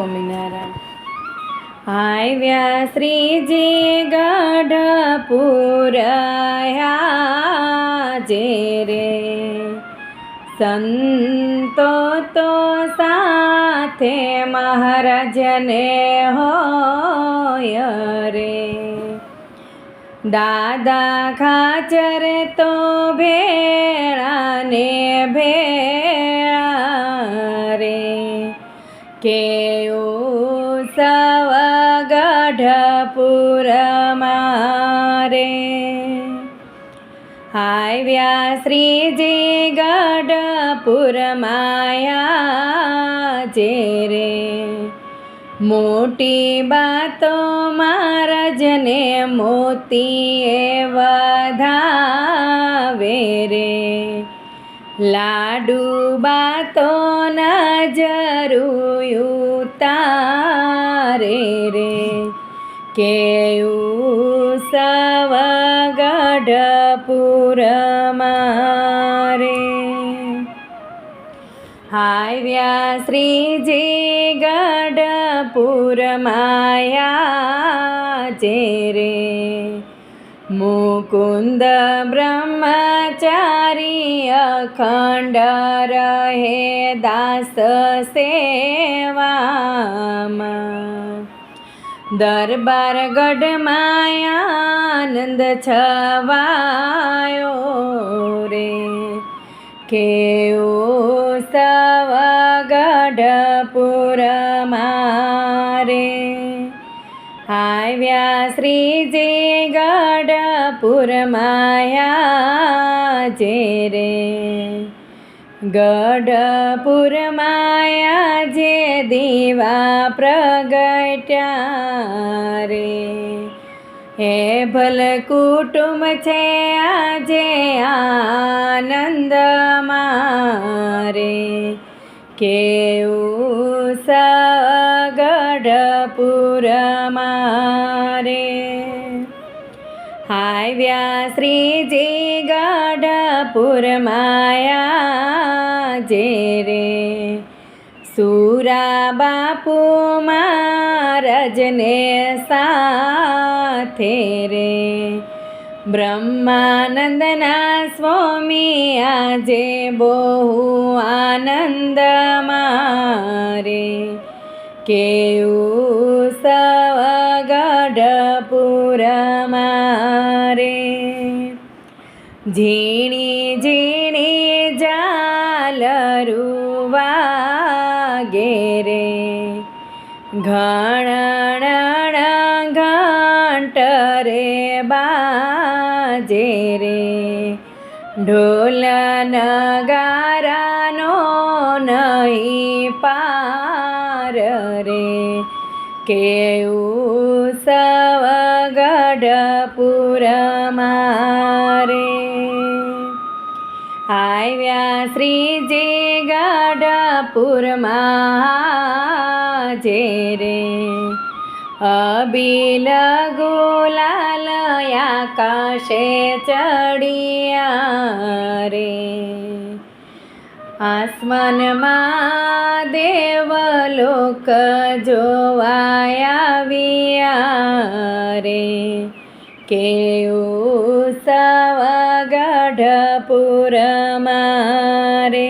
સ્વામિનારાયણ. આવ્યા શ્રીજી ગઢપુરયા જે રે. સંતો તો સાથે મહારાજને હોય રે. દાદા ખાચર તો ભેળાને ભેળા રે. કેવું સવા ગઢપુર મારે આવ્યા શ્રીજી ગઢપુર માયા જે રે મોટી બાતો મહારાજને મોતીએ વધાવે રે લાડુ બાતો નજરું તારે રે કેવું સવ ગઢપુર મારે હાવ્યા શ્રીજી ગઢપુર માયા જે રે. મુકુંદ બ્રહ્મચારી અખંડ રહે દાસ સેવામાં દરબાર ગઢમાં આનંદ છવાયો રે કેવું સવ ગઢપુર મારે આવ્યા શ્રીજી ગઢપુર માયા જે રે. ગઢપુર માયા જે દીવા પ્રગટ્યા રે. હે ભલ કુટુંબ છે આજે આનંદ મારે. કેવું સગઢપુર મારે. આવ્યા શ્રીજી ગઢપુર માયા જે રે સુરા બાપુ મહારાજને સાથે રે બ્રહ્માનંદના સ્વામી આજે બહુ આનંદ મારે કેવું ઝીણી ઝીણી જાલરુવા રે. ઘણ ઘંટ રે બાજે રે. ઢોલ નગારાનો નહીં પાર રે. કેવું સવ ગઢપુર મારે આવ્યા શ્રીજી ગઢપુરમાં જે રે. અબીલ ગુલાલ આકાશે ચડિયા રે. આસમાનમાં દેવલોક જોવાયા રે. કેવું રમારે